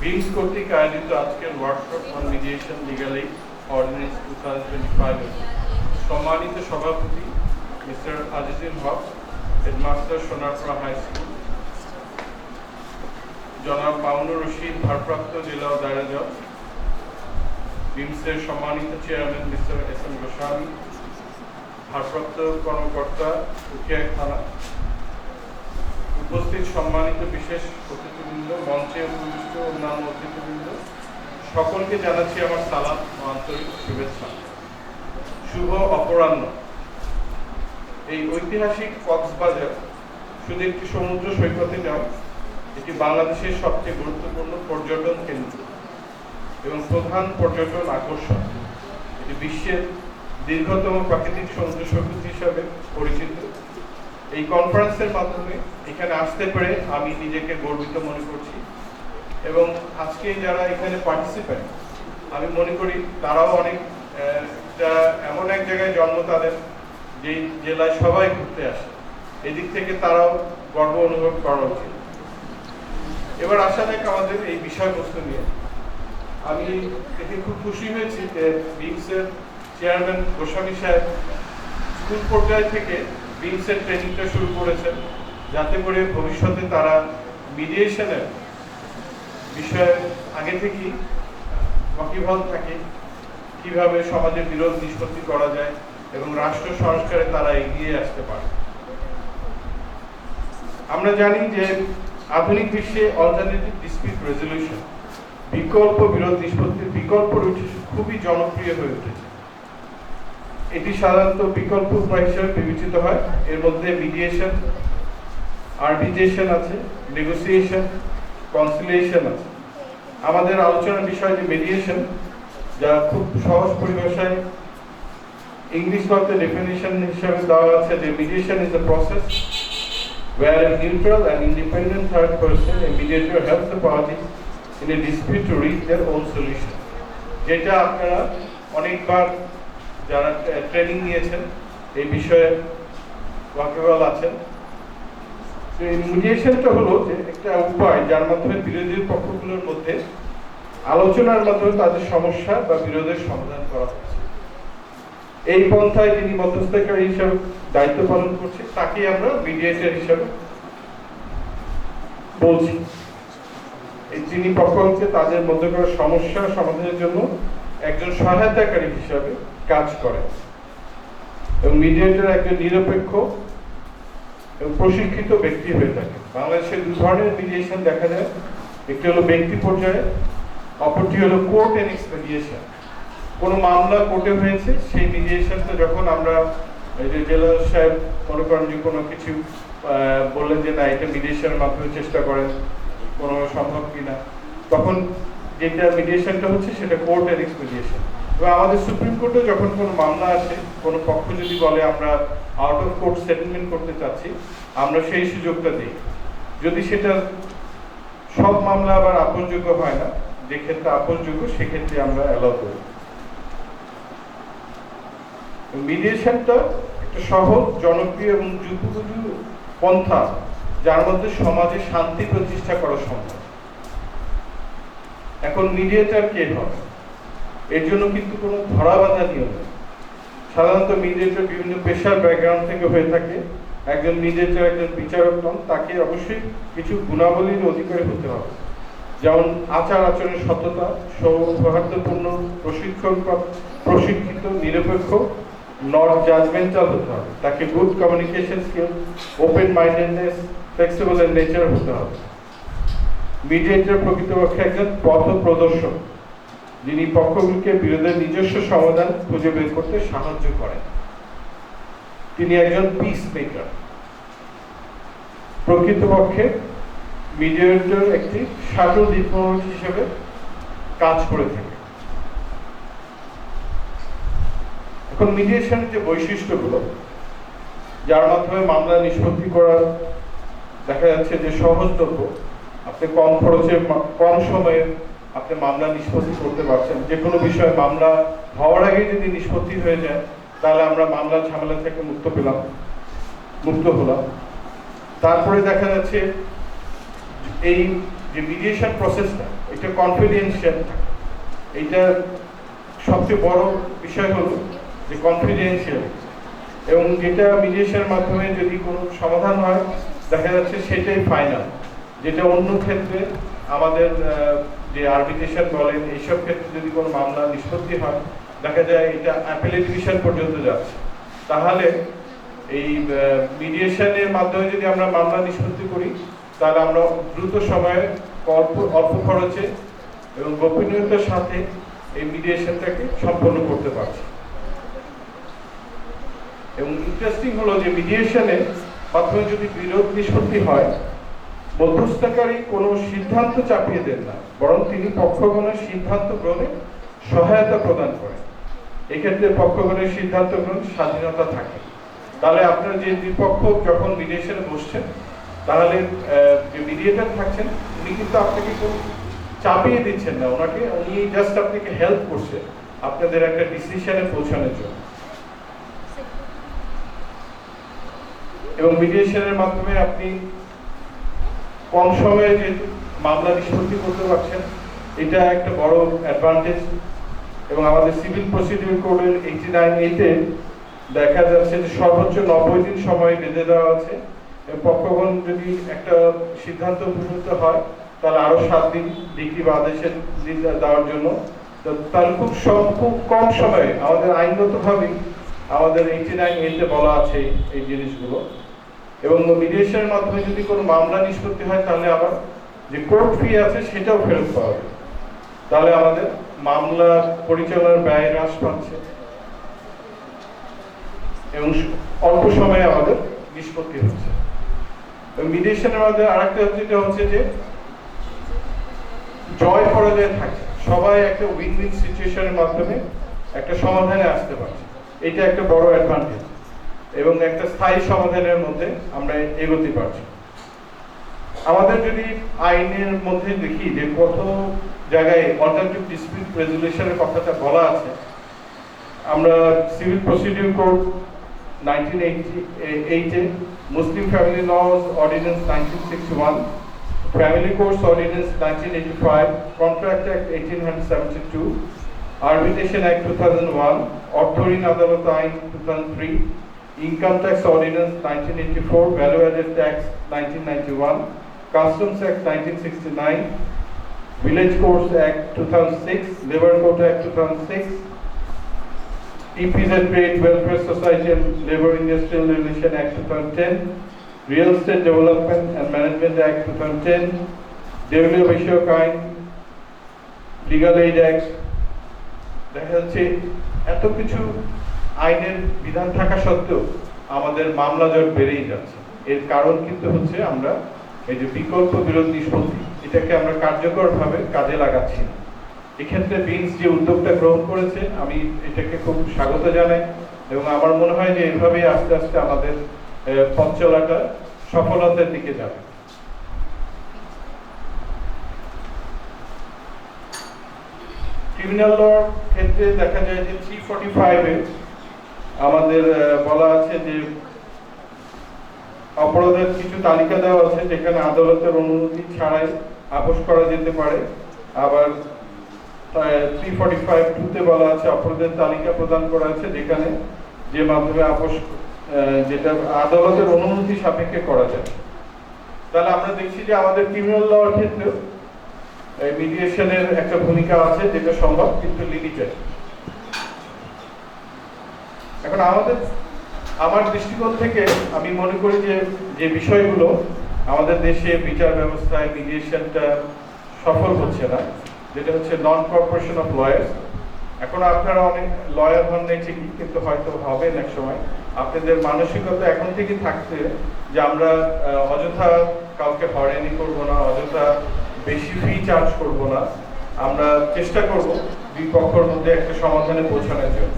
Beans কর্তৃক আয়োজিত আজকের workshop on mediation legally ordinance two thousand twenty five সম্মানিত সভাপতি mister Azizul Haque, headmaster Sonarpura high school, জনাব মামুনুর রশিদ, ভারপ্রাপ্ত জেলা দায়রা জজ বিমসের সম্মানিত chairman mister S M Goswami, ভারপ্রাপ্ত কর্মকর্তা উকিয়া থানা উপস্থিত সম্মানিত বিশেষ অতিথিবৃন্দ, মঞ্চে উপবিষ্ট অন্যান্য অতিথিবৃন্দ, সকলকে জানাচ্ছি আমার সালাম ও আন্তরিক শুভেচ্ছা। শুভ অপরাহ্ন। এই ঐতিহাসিক কক্সবাজার শুধু একটি সমুদ্র সৈকতে নয়, এটি বাংলাদেশের সবচেয়ে গুরুত্বপূর্ণ পর্যটন কেন্দ্র এবং প্রধান পর্যটন আকর্ষণ। এটি বিশ্বের দীর্ঘতম প্রাকৃতিক সমুদ্র সৈকত হিসাবে পরিচিত। এই কনফারেন্সের মাধ্যমে এখানে আসতে পেরে আমি নিজেকে গর্বিত মনে করছি। এবং আজকে যারা এখানে পার্টিসিপেন্ট আমি মনে করি তারাও অনেক এমন এক জায়গায় জন্ম তাদের, যেই জেলায় সবাই ঘুরতে আসে। এদিক থেকে তারাও গর্ব অনুভব করা উচিত। এবার আসা যাক আমাদের এই বিষয়বস্তু নিয়ে। আমি এতে খুব খুশি হয়েছি যে বিমসের চেয়ারম্যান গোস্বামী সাহেব স্কুল পর্যায় থেকে বিমসের ট্রেনিংটা শুরু করেছেন। যাতে করে ভবিষ্যতে তারা মিডিয়েশনের বিষয়ে আগে থেকেই ওয়াকিবহাল থাকে কীভাবে সমাজে বিরোধ নিষ্পত্তি করা যায় এবং রাষ্ট্র সংস্কারে তারা এগিয়ে আসতে পারে। আমরা জানি যে আধুনিক বিশ্বে অল্টারনেটিভ ডিসপিউট রেজলিউশন বিকল্প বিরোধ নিষ্পত্তির বিকল্প রুটি খুবই জনপ্রিয় হয়ে উঠেছে। এটি সাধারণত বিকল্প উপায় হিসেবে বিবেচিত হয় এর মধ্যে মিডিয়েশন আরবিট্রেশন আছে নেগোসিয়েশন কনসিলিয়েশন আছে আমাদের আলোচনার বিষয় যে মিডিয়েশন যা খুব সহজ পরিভাষায় ইংলিশ মতে ডেফিনেশন হিসেবে দেওয়া আছে যে mediation is the process where a neutral and independent third person, a mediator, helps the parties in a dispute to reach their own solution. যেটা আপনারা অনেকবার যারা ট্রেনিং নিয়েছেন, এই বিষয়ে ওয়াকিবহাল আছেন। মিডিয়েশনটা হলো যে একটা উপায় যার মাধ্যমে বিরোধী পক্ষগুলোর মধ্যে আলোচনার মাধ্যমে তাদের সমস্যা বা বিরোধের সমাধান করা হচ্ছে। এই পন্থায় যিনি মধ্যস্থকারী হিসাবে দায়িত্ব পালন করছে তাকে আমরা মিডিয়েটর হিসাবে বলছি। এই যিনি পক্ষ হচ্ছে, তাদের মধ্যকার সমস্যা সমাধানের জন্য একজন সহায়তাকারী হিসাবে কাজ করে। এবং মিডিয়েটর একজন নিরপেক্ষ এবং প্রশিক্ষিত ব্যক্তি হয়ে থাকে। বাংলাদেশে দু ধরনের মিডিয়েশন দেখা যায়। একটি হলো ব্যক্তি পর্যায়ে, অপরটি হলো কোর্ট এন্ড মিডিয়েশন কোনো মামলা কোর্টে হয়েছে, সেই মিডিয়েশনটা যখন আমরা জেলা সাহেব মনে করেন যে কোনো কিছু বললেন যে না, এটা মিডিয়েশনের মাধ্যমে চেষ্টা করেন, কোনো সম্ভব কিনা। তখন যেটা মিডিয়েশনটা হচ্ছে, সেটা কোর্ট এর মিডিয়েশন এবং আমাদের সুপ্রিম কোর্টে যখন কোনো মামলা আসে, কোনো পক্ষ যদি বলে আমরা আউট অফ কোর্ট সেটেলমেন্ট করতে চাচ্ছি, আমরা সেই সুযোগটা দিই। যদি সেটা সব মামলা আবার আপনযোগ্য হয় না, যে ক্ষেত্রে আপনযোগ্য, সেক্ষেত্রে আমরা অ্যালাউ করি। মিডিয়েশনটা একটা সহজ, জনপ্রিয় এবং যুগোপযোগী পন্থা, যার মধ্যে সমাজে শান্তি প্রতিষ্ঠা করা সম্ভব। এখন মিডিয়েটার কে হবে এর জন্য কিন্তু কোনো ধরা বাঁধা নিয়ম সাধারণত মিডিয়েটর বিভিন্ন পেশার ব্যাকগ্রাউন্ড থেকে হয়ে থাকে। একজন মিডিয়েটর একজন বিচারক নন, তাকে অবশ্যই কিছু গুণাবলীর অধিকারী হতে হবে। যেমন আচার আচরণের সততা, সৌহার্দ্যপূর্ণ, প্রশিক্ষণ প্রশিক্ষিত, নিরপেক্ষ নট জাজমেন্টাল হতে হবে। তাকে good communication skill open mindedness flexible nature হতে হবে। মিডিয়েটর প্রকৃতপক্ষে একজন পথ প্রদর্শক। যিনি পক্ষগুলিকে বিরোধের নিজস্ব সমাধান খুঁজে বের করতে সাহায্য করেন। তিনি একজন পিস মেকার প্রকৃতপক্ষে মিডিয়েটর একটি শাটল ডিপ্লোমেট হিসেবে কাজ করে থাকে। এখন মিডিয়েশনের যে বৈশিষ্ট্যগুলো, যার মাধ্যমে মামলা নিষ্পত্তি করা দেখা যাচ্ছে যে সহজলভ্য, আপনি কম খরচে, কম সময়ে আপনি মামলা নিষ্পত্তি করতে পারছেন, যে কোনো বিষয়ে মামলা হওয়ার আগে যদি নিষ্পত্তি হয়ে যায়, তাহলে আমরা মামলার ঝামেলা থেকে মুক্ত পেলাম, মুক্ত হলাম। তারপরে দেখা যাচ্ছে এই যে মিডিয়েশন প্রসেসটা এটা কনফিডেন্সিয়াল এইটা সবচেয়ে বড় বিষয় হলো যে কনফিডেন্সিয়াল এবং যেটা মিডিয়েশনের মাধ্যমে যদি কোনো সমাধান হয়, দেখা যাচ্ছে সেটাই ফাইনাল যেটা অন্য ক্ষেত্রে আমাদের যে আরবিট্রেশন বলেন এইসব ক্ষেত্রে যদি কোনো মামলা নিষ্পত্তি হয়, দেখা যায় এটা অ্যাপেলেট ডিভিশন পর্যন্ত যাচ্ছে। তাহলে এই মিডিয়েশনের মাধ্যমে যদি আমরা মামলা নিষ্পত্তি করি, তাহলে আমরা দ্রুত সময়ে অল্প অল্প খরচে এবং গোপনীয়তার সাথে এই মিডিয়েশনটাকে সম্পন্ন করতে পারছি। এবং ইন্টারেস্টিং হলো যে মিডিয়েশনের মাধ্যমে যদি বিরোধ নিষ্পত্তি হয় মধ্যস্থকারী কোনো সিদ্ধান্ত চাপিয়ে দেন না, বরং তিনি পক্ষগণের সিদ্ধান্ত গ্রহণে সহায়তা প্রদান করেন। এক্ষেত্রে পক্ষগণের সিদ্ধান্ত গ্রহণ স্বাধীনতা থাকে। তাহলে আপনার যে বিপক্ষ যখন মিডিয়েশনে বসছেন, তাহলে যে মিডিয়েটর থাকছেন, উনি কিন্তু আপনাকে কোনো চাপিয়ে দিচ্ছেন না। ওনাকে, উনি জাস্ট আপনাকে হেল্প করছে আপনাদের একটা ডিসিশনে পৌঁছানোর জন্য। এবং মিডিয়েশনের মাধ্যমে আপনি কম সময়ে যে মামলা নিষ্পত্তি করতে পারছেন, এটা একটা বড় অ্যাডভান্টেজ এবং আমাদের সিভিল প্রসিডিউর কোডের এইটি নাইন এইটে দেখা যাচ্ছে যে সর্বোচ্চ নব্বই দিন সময় বেঁধে দেওয়া আছে। পক্ষগণ যদি একটা সিদ্ধান্ত উপনীত হয়, তাহলে আরও সাত দিন ডিগ্রি বা আদেশের দেওয়ার জন্য। তাহলে খুব খুব কম সময়ে আমাদের আইনগতভাবেই আমাদের এইটি নাইন এইটে বলা আছে এই জিনিসগুলো। এবং মিডিয়েশনের মাধ্যমে যদি কোনো মামলা নিষ্পত্তি হয়, তাহলে আবার যে কোর্ট ফি আছে, সেটাও ফেরত পাওয়া যাবে তাহলে আমাদের মামলা পরিচালনার ব্যয় হ্রাস পাচ্ছে। এবং অল্প সময়ে আমাদের নিষ্পত্তি হচ্ছে। মিডিয়েশনের মধ্যে আরেকটা যেটা হচ্ছে যে, জয় পরাজয় থাকে। সবাই একটা উইন উইন সিচুয়েশনের মাধ্যমে একটা সমাধানে আসতে পারছে। এটা একটা বড় অ্যাডভান্টেজ এবং একটা স্থায়ী সমাধানের মধ্যে আমরা এগোতে পারছি। আমাদের যদি আইনের মধ্যে দেখি যে কত জায়গায় অল্টারনেটিভ ডিসপিউট রেজুলেশনের কথাটা বলা আছে, আমরা সিভিল প্রসিডিউর কোড নাইনটিন এইটে Muslim family laws ordinance nineteen sixty one family courts ordinance nineteen eighty five contract act eighteen hundred seventy two arbitration act two thousand one অর্থ আদালত আইন two thousand three Income Tax Ordinance 1984, Value Added Tax 1991, Customs Act 1969, Village Codes Act 2006, Labor Code Act 2006, EPZ Trade Welfare Society and Labor Industrial Relation Act 2010, Real Estate Development and Management Act 2010, Develop Issue Kind, Legal Aid Act, দেখা যাচ্ছে এত কিছু আইনের বিধান থাকা সত্ত্বেও আমাদের মামলা জট বেড়েই যাচ্ছে। এর কারণ কিন্তু হচ্ছে আমরা এই যে বিকল্প বিরোধ নিষ্পত্তি এটাকে আমরা কার্যকরভাবে কাজে লাগাচ্ছি না। এক্ষেত্রে বিনস যে উদ্যোগটা গ্রহণ করেছে, আমি এটাকে খুব স্বাগত জানাই এবং আমার মনে হয় যে এভাবেই আস্তে আস্তে আমাদের পথ চলাটা সফলতার দিকে যাবে। ক্রিমিনাল লর ক্ষেত্রে দেখা যায় যে থ্রি ফর্টি ফাইভে আমাদের বলা আছে যে অপরাধের কিছু তালিকা দেওয়া আছে যেখানে আদালতের অনুমতি ছাড়াই আপোষ করা যেতে পারে। আবার থ্রি ফর্টি ফাইভ টুতে বলা আছে অপরাধের তালিকা প্রদান করা আছে যেখানে যে মাধ্যমে আপোষ যেটা আদালতের অনুমতি সাপেক্ষে করা যায়। তাহলে আমরা দেখছি যে আমাদের ক্রিমিনাল লর ক্ষেত্রেও মিডিয়েশনের একটা ভূমিকা আছে যেটা সম্ভব, কিন্তু লিমিটেড এখন আমাদের, আমার দৃষ্টিকোণ থেকে আমি মনে করি যে যে বিষয়গুলো আমাদের দেশে বিচার ব্যবস্থায় মিডিয়েশনটা সফল হচ্ছে না, যেটা হচ্ছে নন কর্পোরেশন অফ লয়ার্স এখন আপনারা অনেক লয়ার হন নাই ঠিকই, কিন্তু হয়তো হবেন এক সময়। আপনাদের মানসিকতা এখন থেকে থাকতে যে আমরা অযথা কাউকে হয়রানি করব না, অযথা বেশি ফি চার্জ করব না। আমরা চেষ্টা করব দুই পক্ষের মধ্যে একটা সমাধানে পৌঁছানোর জন্য।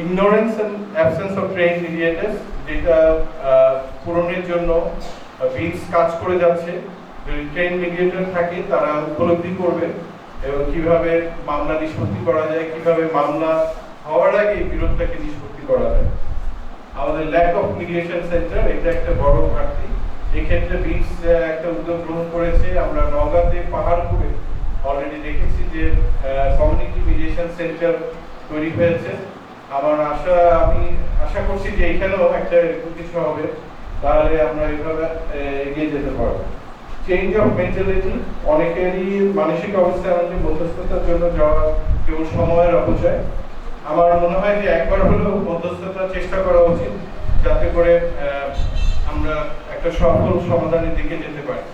Ignorance and absence of train mediators যেটা পূরণের জন্য বিলস কাজ করে যাচ্ছে। যদি ট্রেন মিডিয়েটর থাকে, তারা উপলব্ধি করবে এবং কীভাবে মামলা নিষ্পত্তি করা যায়, কীভাবে মামলা হওয়ার আগে বিরোধটাকে নিষ্পত্তি করা যায়। আমাদের ল্যাক অফ মিডিয়েশন সেন্টার এটা একটা বড় ঘাটতি। এক্ষেত্রে বিটস একটা উদ্যোগ গ্রহণ করেছে। আমরা নওগাঁতে পাহাড়পুরে অলরেডি দেখেছি যে কমিউনিটি মিডিয়েশন সেন্টার তৈরি হয়েছে। আমার আশা, আমি আশা করছি যে এখানেও একটা কিছু হবে। তাহলে আমরা এইভাবে এগিয়ে যেতে পারব। চেঞ্জ অফ মেন্টালিটি অনেকেরই মানসিক অবস্থা এমন যে মধ্যস্থতার জন্য যাওয়া কেউ সময়ের অপচয়। আমার মনে হয় যে একবার হলেও মধ্যস্থতার চেষ্টা করা উচিত, যাতে করে আমরা একটা সফল সমাধানের দিকে যেতে পারি।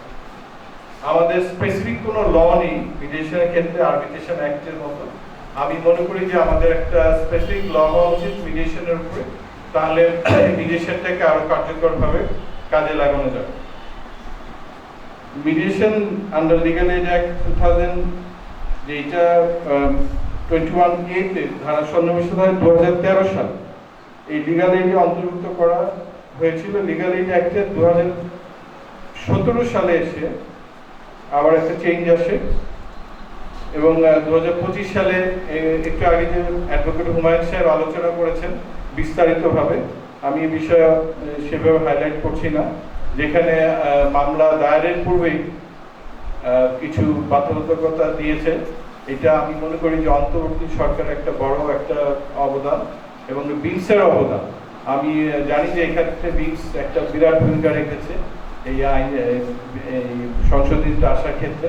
আমাদের স্পেসিফিক কোনো ল নেই, বিদেশের ক্ষেত্রে আরবিট্রেশন অ্যাক্টের মতো। আমি মনে করি যে আমাদের একটা স্পেসিফিক ল হওয়া উচিত মিডিয়েশনের উপরে। তাহলে মিডিয়েশনটাকে আরও কার্যকরভাবে কাজে লাগানো যাবে। Mediation under legal aid act two thousand যেটা টোয়েন্টি ওয়ান এতে ধারা সন্নিবেশ ধারা দু হাজার তেরো সাল এই লিগাল এইডে অন্তর্ভুক্ত করা হয়েছিল। লিগাল এইড অ্যাক্টে দু হাজার সতেরো সালে এসে আবার একটা চেঞ্জ আসে। এবং দু হাজার পঁচিশ সালে একটু আগে যে অ্যাডভোকেট হুমায়ুন সাহেব আলোচনা করেছেন বিস্তারিতভাবে, আমি এ বিষয়ে সেভাবে হাইলাইট করছি না। যেখানে মামলা দায়েরের পূর্বেই কিছু বাধ্যবাধকতা দিয়েছে। এটা আমি মনে করি যে অন্তর্বর্তী সরকার একটা বড় একটা অবদান এবং বিংসের অবদান। আমি জানি যে এক্ষেত্রে বিংস একটা বিরাট ভূমিকা রেখেছে এই আইন এই সংশোধিত আসার ক্ষেত্রে।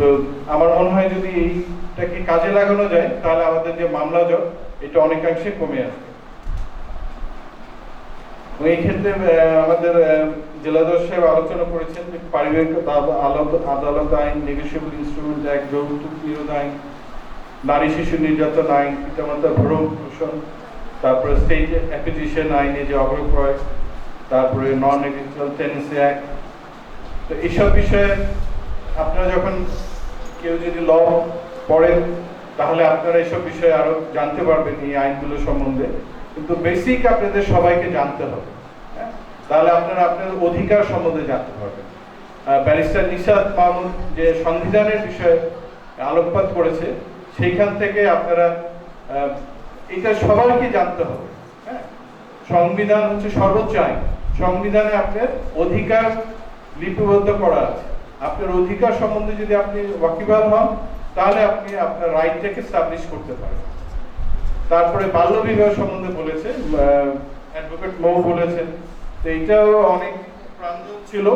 তো আমার মনে হয় যদি এইটাকে কাজে লাগানো যায়, তাহলে আমাদের যে মামলা জট এটা অনেকাংশে কমে আসবে। এই ক্ষেত্রে আমাদের জেলাধর সাহেব আলোচনা করেছেন পারিবারিক আদালত- আইন নেগোসিয়েবল ইনস্ট্রুমেন্ট অ্যাক্ট যৌতুক বিরোধ আইন, নারী শিশু নির্যাতন আইন পিতামাতার ভরণ পোষণ, তারপরে স্টেট আইনে যে অগ্রক্রয় তারপরে নন এগ্রিকালচারাল টেনেন্সি অ্যাক্ট তো এইসব বিষয়ে আপনারা যখন কেউ যদি ল পড়েন, তাহলে আপনারা এইসব বিষয়ে আরও জানতে পারবেন এই আইনগুলো সম্বন্ধে। কিন্তু বেসিক আপনাদের সবাইকে জানতে হবে হ্যাঁ? তাহলে আপনারা আপনাদের অধিকার সম্বন্ধে জানতে পারবেন। ব্যারিস্টার নিশাদ মামুন যে সংবিধানের বিষয়ে আলোকপাত করেছে, সেইখান থেকে আপনারা এটা সবাইকে জানতে হবে হ্যাঁ? সংবিধান হচ্ছে সর্বোচ্চ আইন। সংবিধানে আপনার অধিকার লিপিবদ্ধ করা আছে। আপনার অধিকার সম্বন্ধে যদি আপনি ওয়াকিবহাল হন, তাহলে আপনি আপনার রাইটটাকে স্টাবলিশ করতে পারেন। তারপরে বাল্য বিবাহ সম্বন্ধে বলেছে অ্যাডভোকেট মৌ বলেছেন। তো এইটাও অনেক প্রাঞ্জল ছিল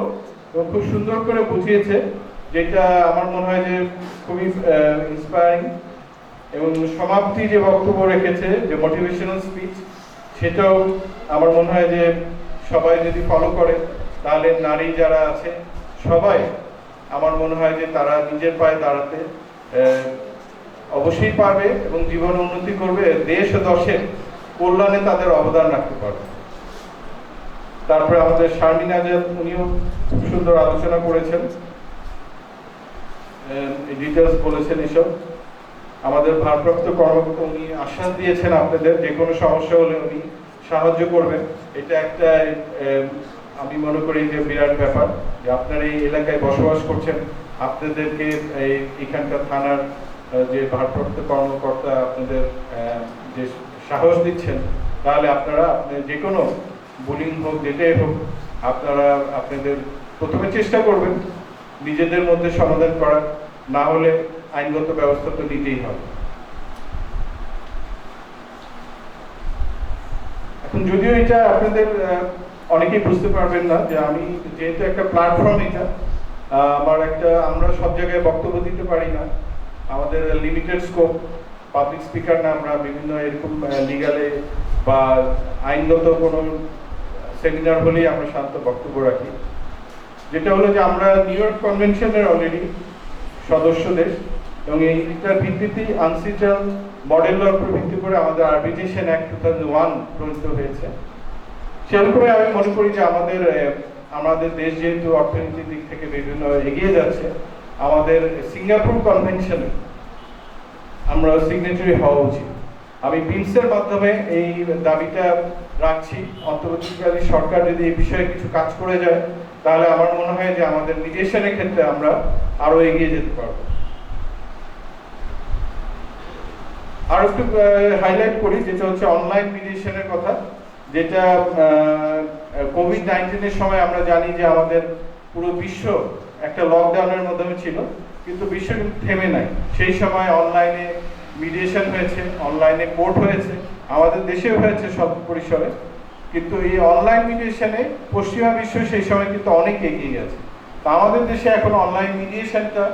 এবং খুব সুন্দর করে বুঝিয়েছে, যেটা আমার মনে হয় যে খুবই ইন্সপায়ারিং এবং সমাপ্তি যে বক্তব্য রেখেছে, যে মোটিভেশনাল স্পিচ সেটাও আমার মনে হয় যে সবাই যদি ফলো করে, তাহলে নারী যারা আছে, সবাই আমার মনে হয় যে তারা নিজের পায়ে দাঁড়াতে অবশ্যই পারবে এবং জীবন উন্নতি করবে। দেশ ও দশের কল্যাণে তাদের অবদান রাখতে পারবে। তারপরে আমাদের শারমিন আজাদ, উনিও খুব সুন্দর আলোচনা করেছেন। ডিটেলস বলেছেন এসব। আমাদের ভারপ্রাপ্ত কর্মকর্তা উনি আশ্বাস দিয়েছেন আপনাদের, যে কোনো সমস্যা হলে উনি সাহায্য করবেন। এটা একটা আমি মনে করি যে বিরাট ব্যাপার যে আপনারা এই এলাকায় বসবাস করছেন, আপনাদেরকে এই এখানকার থানার যে ভারপ্রাপ্ত কর্মকর্তা আপনাদের যে সাহস দিচ্ছেন, তাহলে আপনারা আপনি যে কোনো বুলিং হোক, যেটাই হোক, আপনারা আপনাদের প্রথমে চেষ্টা করবেন নিজেদের মধ্যে সমাধান করার, না হলে আইনগত ব্যবস্থা তো নিতেই হবে। এখন যদিও এটা আপনাদের অনেকেই বুঝতে পারবেন না যে আমি যেহেতু একটা প্ল্যাটফর্ম এটা আমার একটা, আমরা সব জায়গায় বক্তব্য দিতে পারি না। আমাদের লিমিটেড স্কোপ পাবলিক স্পিকার না আমরা বিভিন্ন এরকম লিগালে বা আইনগত কোনো সেমিনার হলেই আমরা শান্ত বক্তব্য রাখি। যেটা হলো যে আমরা নিউ ইয়র্ক কনভেনশনের অলরেডি সদস্য দেশ এবং এইটার ভিত্তিতে আনসিটাল মডেল ভিত্তি করে আমাদের arbitration act two thousand one প্রণীত হয়েছে। সেরকমই আমি মনে করি যে আমাদের আমাদের দেশ যেহেতু অর্থনীতির দিক থেকে বিভিন্ন এগিয়ে যাচ্ছে, আমাদের সিঙ্গাপুর কনভেনশনে আমরা সিগনেচারি হওয়া উচিত। আমি বিলসের মাধ্যমে এই দাবিটা রাখছি। অন্তর্বর্তীকালী সরকার যদি এই বিষয়ে কিছু কাজ করে যায়, তাহলে আমার মনে হয় যে আমাদের মিডিয়েশনের ক্ষেত্রে আমরা আরও এগিয়ে যেতে পারব। আর একটু হাইলাইট করি, যেটা হচ্ছে অনলাইন মিডিয়েশনের কথা। যেটা কোভিড নাইন্টিনের সময় আমরা জানি যে আমাদের পুরো বিশ্ব একটা লকডাউনের মাধ্যমে ছিল, কিন্তু বিশ্ব থেমে নাই। সেই সময় অনলাইনে মিডিয়েশন হয়েছে অনলাইনে কোর্ট হয়েছে, আমাদের দেশেও হয়েছে সব পরিসরে, কিন্তু এই অনলাইন মিডিয়েশনে পশ্চিমা বিশ্ব সেই সময় কিন্তু অনেক এগিয়ে গেছে। তা আমাদের দেশে এখন অনলাইন মিডিয়েশনটা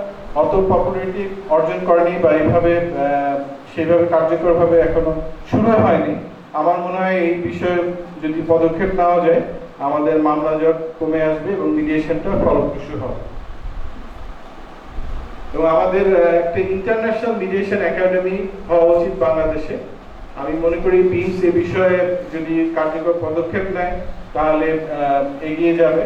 অত পপুলারিটি অর্জন করেনি বা এইভাবে সেইভাবে কার্যকরভাবে এখনও শুরু হয়নি। আমার মনে হয় এই বিষয়ে যদি পদক্ষেপ নেওয়া যায়, আমাদের মামলা জট কমে আসবে এবং মিডিয়েশনটা ফলপ্রসূ হবে। এবং আমাদের একটা ইন্টারন্যাশনাল মিডিয়েশন একাডেমি হওয়া উচিত বাংলাদেশে। আমি মনে করি বিমস এ বিষয়ে যদি কার্যকর পদক্ষেপ নেয়, তাহলে এগিয়ে যাবে।